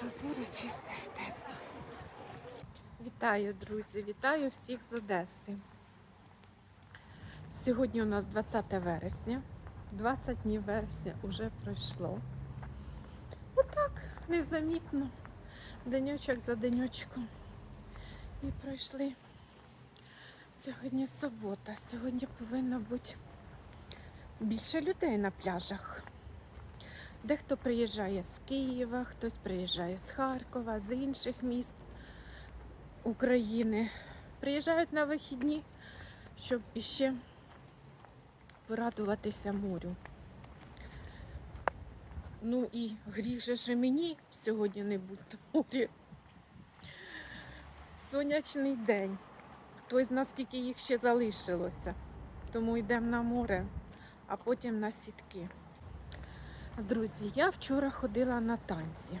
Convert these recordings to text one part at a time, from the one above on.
прозоре, чисте і тепло. Вітаю, друзі! Вітаю всіх з Одеси. Сьогодні у нас 20 вересня. 20 днів вересня вже пройшло. Отак, незамітно, денечок за денечком. І пройшли. Сьогодні субота. Сьогодні повинно бути більше людей на пляжах. Дехто приїжджає з Києва, хтось приїжджає з Харкова, з інших міст України. Приїжджають на вихідні, щоб іще порадуватися морю. Ну і гріх же мені сьогодні не в морі. Сонячний день. Хтось знає, скільки їх ще залишилося. Тому йдемо на море, а потім на сітки. Друзі, я вчора ходила на танці.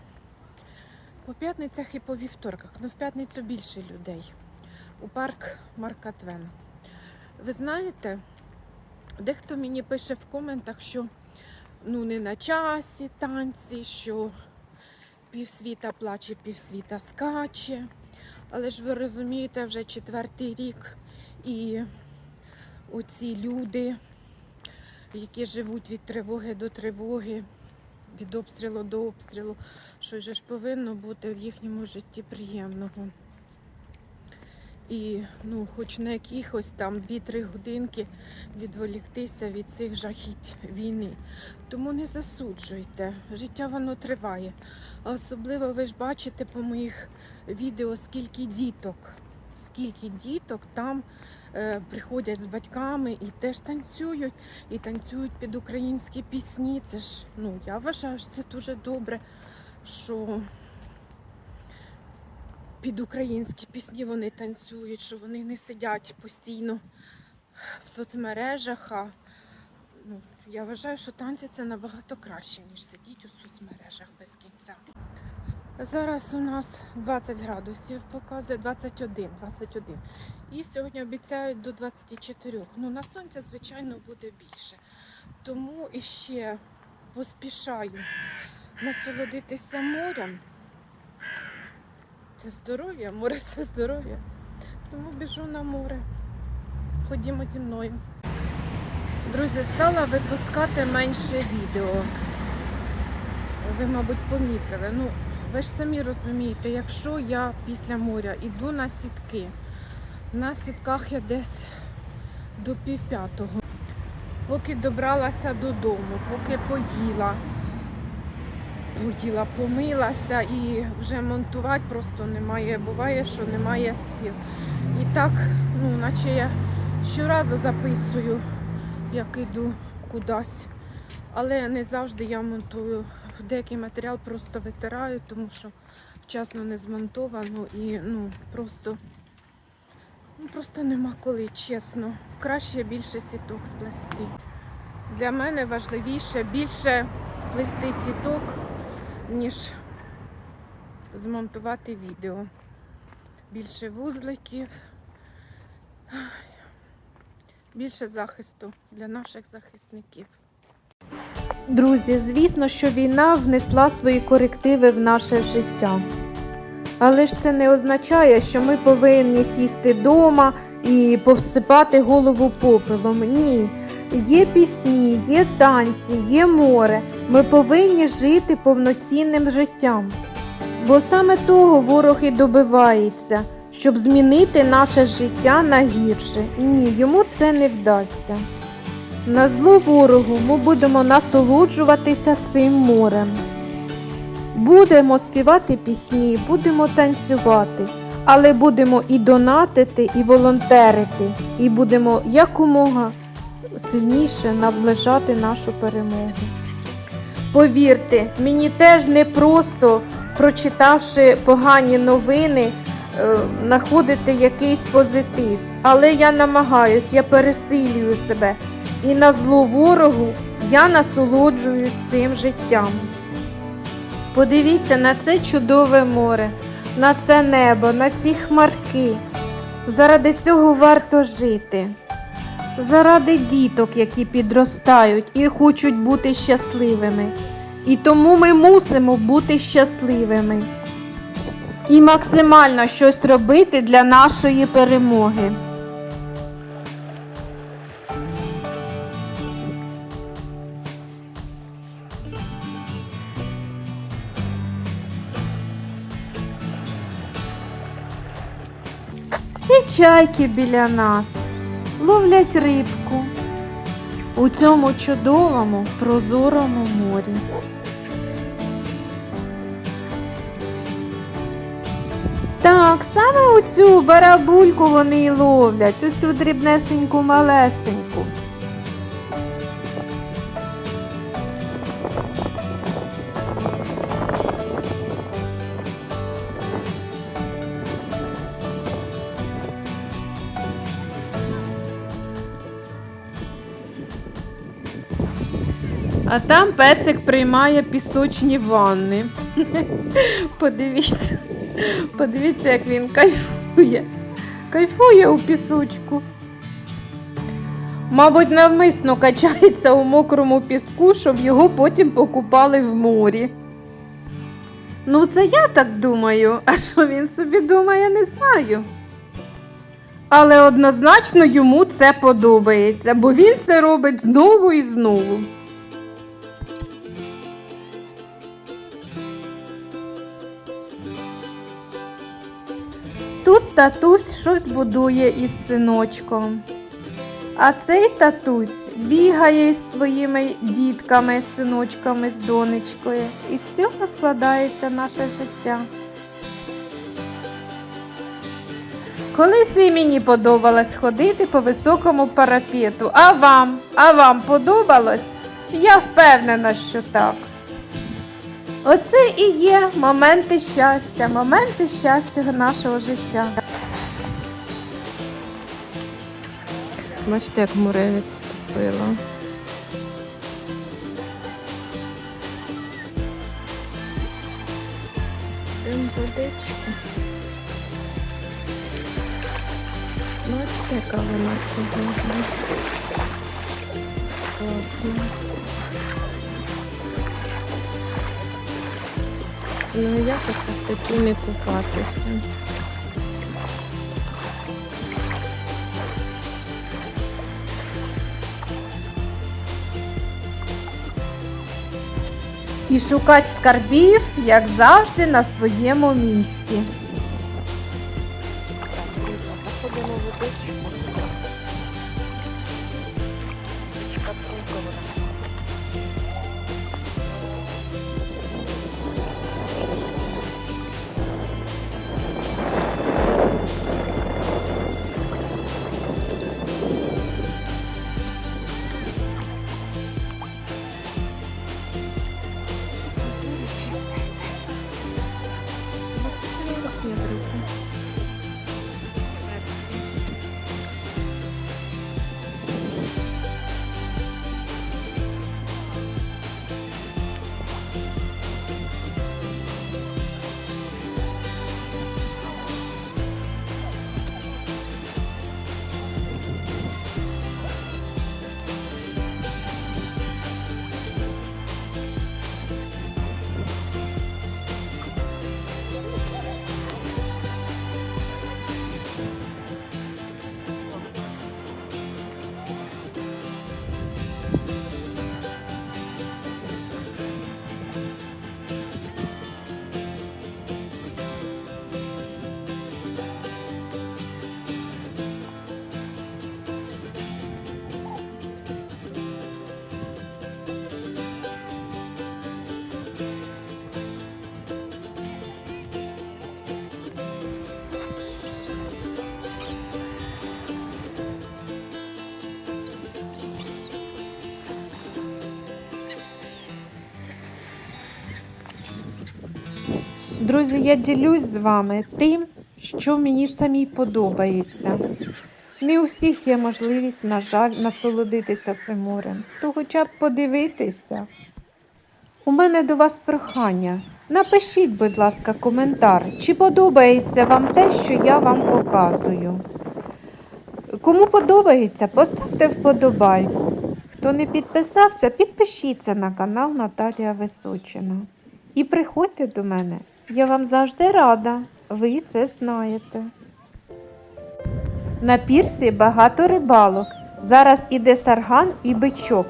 По п'ятницях і по вівторках. Ну, в п'ятницю більше людей. У парк Марка Твен. Ви знаєте, дехто мені пише в коментах, що ну не на часі танці, що півсвіта плаче, півсвіта скаче. Але ж ви розумієте, вже четвертий рік і оці люди, які живуть від тривоги до тривоги, від обстрілу до обстрілу, що ж повинно бути в їхньому житті приємного. І ну, хоч на якихось там 2-3 годинки відволіктися від цих жахіть війни. Тому не засуджуйте, життя воно триває. А особливо ви ж бачите по моїх відео, скільки діток, скільки діток там е, приходять з батьками і теж танцюють, і танцюють під українські пісні. Це ж, ну, я вважаю, що це дуже добре, що під українські пісні вони танцюють, що вони не сидять постійно в соцмережах. А, ну, я вважаю, що танці це набагато краще, ніж сидіти у соцмережах без кінця. Зараз у нас 20 градусів показує 21, 21. І сьогодні обіцяють до 24. Ну, на сонця, звичайно, буде більше. Тому іще поспішаю насолодитися морем. Це здоров'я, море це здоров'я. Тому біжу на море. Ходімо зі мною. Друзі, стала випускати менше відео. Ви, мабуть, помітили. Ну, ви ж самі розумієте, якщо я після моря йду на сітки, на сітках я десь до півп'ятого. Поки добралася додому, поки поїла, поїла, помилася і вже монтувати просто немає. Буває, що немає сил. І так, ну, наче я щоразу записую, як іду кудись. Але не завжди я монтую. Деякий матеріал просто витираю, тому що вчасно не змонтовано і ну, просто, ну, просто нема коли, чесно. Краще більше сіток сплести. Для мене важливіше більше сплести сіток, ніж змонтувати відео. Більше вузликів, більше захисту для наших захисників. Друзі, звісно, що війна внесла свої корективи в наше життя. Але ж це не означає, що ми повинні сісти вдома і повсипати голову попелом. Ні. Є пісні, є танці, є море. Ми повинні жити повноцінним життям. Бо саме того ворог і добивається, щоб змінити наше життя на гірше. Ні, йому це не вдасться. На зло ворогу ми будемо насолоджуватися цим морем. Будемо співати пісні, будемо танцювати, але будемо і донатити, і волонтерити, і будемо якомога сильніше наближати нашу перемогу. Повірте, мені теж не просто, прочитавши погані новини, е, знаходити якийсь позитив. Але я намагаюсь, я пересилюю себе. І на зло ворогу я насолоджуюсь цим життям. Подивіться на це чудове море, на це небо, на ці хмарки. Заради цього варто жити. Заради діток, які підростають і хочуть бути щасливими. І тому ми мусимо бути щасливими і максимально щось робити для нашої перемоги. І чайки біля нас ловлять рибку у цьому чудовому прозорому морі. Так, саме оцю барабульку вони й ловлять, оцю дрібнесеньку малесеньку. А там песик приймає пісочні ванни. Подивіться, подивіться, як він кайфує. Кайфує у пісочку. Мабуть, навмисно качається у мокрому піску, щоб його потім покупали в морі. Ну, це я так думаю, а що він собі думає, не знаю. Але однозначно йому це подобається, бо він це робить знову і знову. Татусь щось будує із синочком. А цей татусь бігає із своїми дітками, синочками, з донечкою. І з цього складається наше життя. Колись і мені подобалось ходити по високому парапету. А вам? А вам подобалось? Я впевнена, що так. Оце і є моменти щастя, моменти щастя нашого життя. Бачите, як море відступило. Дим водичку. Бачите, яка вона сьогодні. Класна. Ну як оце в такій не купатися? І шукач скарбів, як завжди, на своєму місці. Заходимо водичку. Водичка прозора. Друзі, я ділюсь з вами тим, що мені самій подобається. Не у всіх є можливість, на жаль, насолодитися цим морем, то хоча б подивитися. У мене до вас прохання. Напишіть, будь ласка, коментар, чи подобається вам те, що я вам показую. Кому подобається, поставте вподобайку. Хто не підписався, підпишіться на канал Наталія Височина. І приходьте до мене. Я вам завжди рада. Ви це знаєте. На пірсі багато рибалок. Зараз іде сарган і бичок.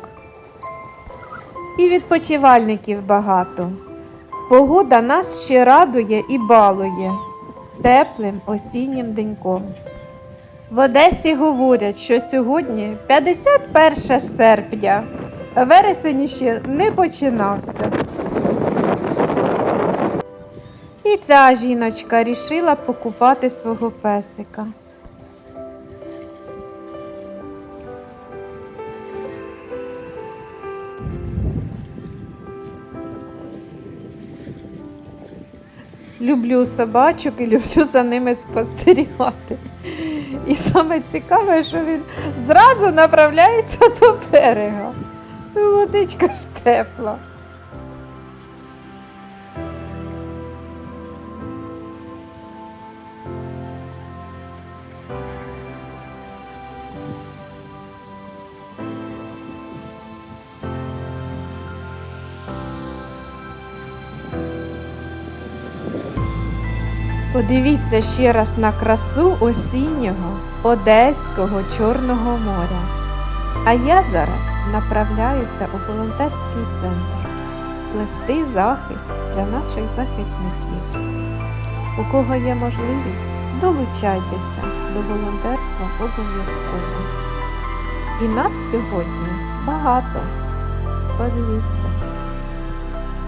І відпочивальників багато. Погода нас ще радує і балує теплим осіннім деньком. В Одесі говорять, що сьогодні 51 серпня, вересень ще не починався. І ця жіночка рішила покупати свого песика. Люблю собачок і люблю за ними спостерігати. І саме цікаве, що він зразу направляється до берега. Водичка ж тепла. Подивіться ще раз на красу осіннього Одеського Чорного моря. А я зараз направляюся у волонтерський центр плести захист для наших захисників. У кого є можливість, долучайтеся до волонтерства обов'язково. І нас сьогодні багато. Подивіться.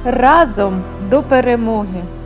Разом до перемоги!